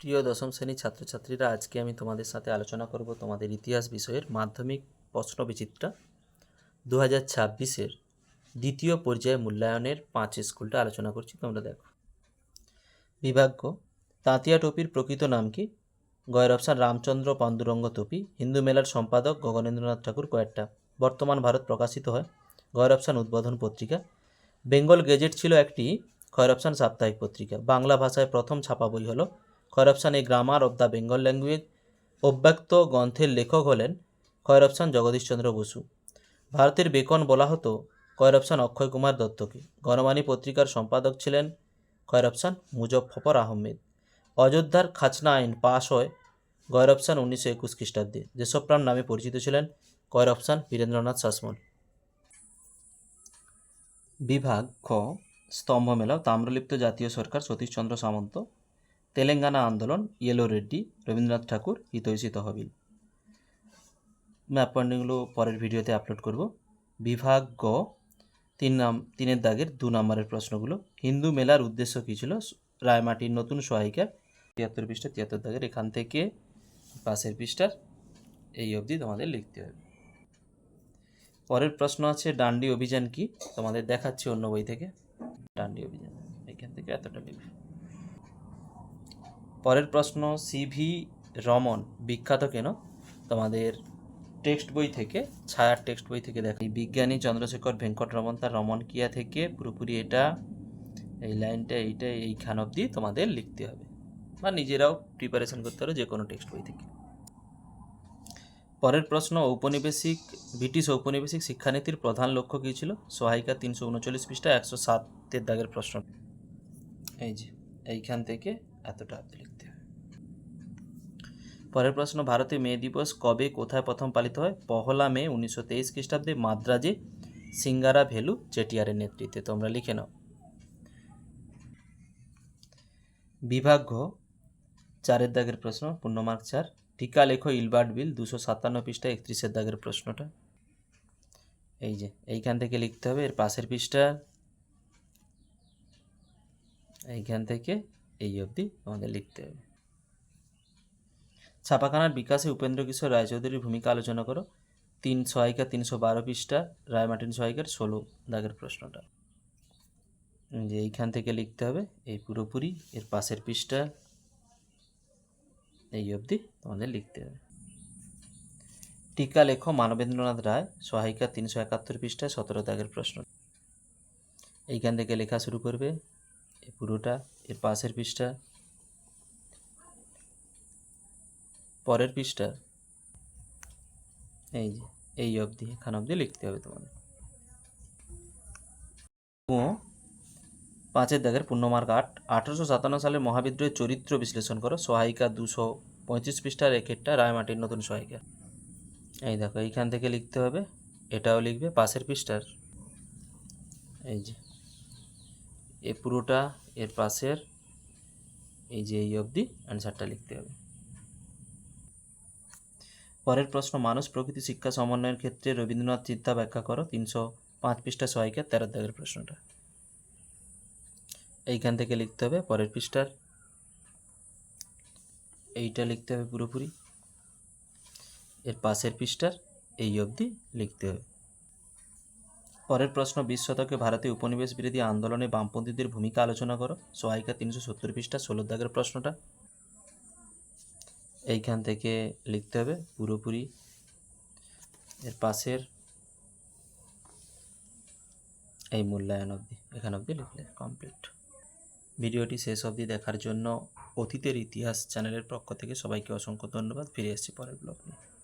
প্রিয় দশম শ্রেণির ছাত্রছাত্রীরা, আজকে আমি তোমাদের সাথে আলোচনা করব তোমাদের ইতিহাস বিষয়ের মাধ্যমিক প্রশ্ন বিচিত্রা। দু হাজার ছাব্বিশের দ্বিতীয় পর্যায়ে মূল্যায়নের পাঁচ স্কুলটা আলোচনা করছি, তোমরা দেখো। বিভাগ্য, তাঁতিয়া টপির প্রকৃত নাম কি? গয়ের অপশান রামচন্দ্র পাণ্ডুরঙ্গ টপি। হিন্দু মেলার সম্পাদক গগনেন্দ্রনাথ ঠাকুর কয়েকটা। বর্তমান ভারত প্রকাশিত হয় গয়ের অপশান উদ্বোধন পত্রিকা। বেঙ্গল গেজেট ছিল একটি খয়ের সাপ্তাহিক পত্রিকা। বাংলা ভাষায় প্রথম ছাপা বই হলো খয়ের option a grammar of the Bengal language অব্যক্ত গ্রন্থের লেখক হলেন খয়ের অপশান জগদীশচন্দ্র বসু। ভারতের বেকন বলা হতো কয়ের অক্ষয় কুমার দত্তকে। গণবাণী পত্রিকার সম্পাদক ছিলেন অপশান মুজফফর আহমেদ। অযোধ্যার খাজনা আইন পাশ হয় গয়ের অপশান উনিশশো একুশ খ্রিস্টাব্দে। দেশপ্রাণ নামে পরিচিত ছিলেন কয়ের বীরেন্দ্রনাথ শাসমল বিভাগ খ স্তম্ভ মেলা তাম্রলিপ্ত জাতীয় সরকার সতীশচন্দ্র সামন্ত। তেলেঙ্গানা আন্দোলন ইয়েলো রেড্ডি রবীন্দ্রনাথ ঠাকুর, হিতৈষী তহবিল। ম্যাপ পয়েন্টগুলো পরের ভিডিওতে আপলোড করব। বিভাগ গ, তিন নাম, তিনের দাগের দু নম্বরের প্রশ্নগুলো। হিন্দু মেলার উদ্দেশ্য কী ছিল? রায়মাটির নতুন সহায়িকা, তিয়াত্তর পৃষ্ঠা তিয়াত্তর দাগের এখান থেকে পাশের পৃষ্ঠার এই অবধি তোমাদের লিখতে হবে। পরের প্রশ্ন আছে, ডান্ডি অভিযান কি? তোমাদের দেখাচ্ছি অন্য বই থেকে। ডান্ডি অভিযান, এখান থেকে এতটা লিখবে। পরের প্রশ্ন সিভি রমন বিখ্যাত কেন? তোমাদের টেক্সট বই থেকে, ছায়ার টেক্সট বই থেকে দেখো। বিজ্ঞানী চন্দ্রশেখর ভেঙ্কট রমন, তার রমন কিয়া থেকে পুরোপুরি এটা, এই লাইনটা, এইটা, এইখান অবধি তোমাদের লিখতে হবে। বা নিজেরাও প্রিপারেশন করতে পারো যে কোনো টেক্সট বই থেকে। পরের প্রশ্ন, ঔপনিবেশিক, ব্রিটিশ ঔপনিবেশিক শিক্ষানীতির প্রধান লক্ষ্য কী ছিল? সহায়িকা তিনশো উনচল্লিশ পৃষ্ঠা, একশো সাতের দাগের প্রশ্ন। এই যে, এইখান থেকে এতটা লিখতে হবে পরের প্রশ্ন ভারতে মে দিবস কবে কোথায় প্রথম পালিত হয়? পহলা মে উনিশশো তেইশ খ্রিস্টাব্দে মাদ্রাজে সিঙ্গারা ভেলু চেটিয়ারের নেতৃত্বে। তোমরা লিখে নাও। বিভাগ ঘ, চারের দাগের প্রশ্ন পূর্ণমার্ক চার। টিকা লেখো ইলবার্ট বিল, দুশো সাতান্ন পৃষ্ঠা, একত্রিশের দাগের প্রশ্নটা। এই যে, এইখান থেকে লিখতে হবে, এর পাশের পৃষ্ঠা। এইখান থেকে এই অবধি আমাদের লিখতে হবে। ছাপাখানার বিকাশে উপেন্দ্র কিশোর রায়চৌধুরীর ভূমিকা আলোচনা করো। তিন সহায়িকা তিনশো বারো পৃষ্ঠা রায়মার্টিন সহায়িকার ষোলো দাগের প্রশ্নটা। যে এইখান থেকে লিখতে হবে, এই পুরোপুরি, এর পাশের পৃষ্ঠা, এই অবধি তোমাদের লিখতে হবে। টিকা লেখো মানবেন্দ্রনাথ রায়, সহায়িকা তিনশো একাত্তর পৃষ্ঠা, সতেরো দাগের প্রশ্ন। এইখান থেকে লেখা শুরু করবে এই পুরোটা, এর পাশের পৃষ্ঠা, পরের পৃষ্ঠা, এই যে, এই অবধি, এখান অবধি লিখতে হবে তোমাদের। ও, পাঁচের দাগের পূর্ণমার্ক আট, আঠারোশো সাতান্ন সালে মহাবিদ্রোহের চরিত্র বিশ্লেষণ করো। সহায়িকা দুশো পঁয়ত্রিশ পৃষ্ঠার একেরটা রায়মাটির নতুন সহায়িকা। এই দেখো, এইখান থেকে লিখতে হবে, এটাও লিখবে পাশের পৃষ্ঠার। এই যে এ পুরোটা, এর পাশের, এই যে এই অবধি অ্যান্সারটা লিখতে হবে। পরের প্রশ্ন, মানুষ প্রকৃতি শিক্ষা সমন্বয়ের ক্ষেত্রে রবীন্দ্রনাথ চিন্তা ব্যাখ্যা করো, তিনশো পাঁচ পৃষ্ঠা সহায়িকা তেরো দাগের প্রশ্নটা। এইখান থেকে লিখতে হবে, পরের পৃষ্ঠার, এইটা লিখতে হবে পুরোপুরি। এর পাশের পৃষ্ঠার, এই অবধি লিখতে হবে। পরের প্রশ্ন, বিশ শতকে ভারতীয় উপনিবেশ বিরোধী আন্দোলনে বামপন্থীদের ভূমিকা আলোচনা করো। সহায়িকা তিনশো সত্তর পৃষ্ঠা, ষোলো দাগের প্রশ্নটা। এইখান থেকে লিখতে হবে পুরোপুরি। এর পাশের এই মূল্যায়ন অবধি, এখান অবধি লিখলে কমপ্লিট ভিডিওটি শেষ অবধি দেখার জন্য অতীতের ইতিহাস চ্যানেলের পক্ষ থেকে সবাইকে অসংখ্য ধন্যবাদ। ফিরে এসেছি পরের ব্লগ নিয়ে।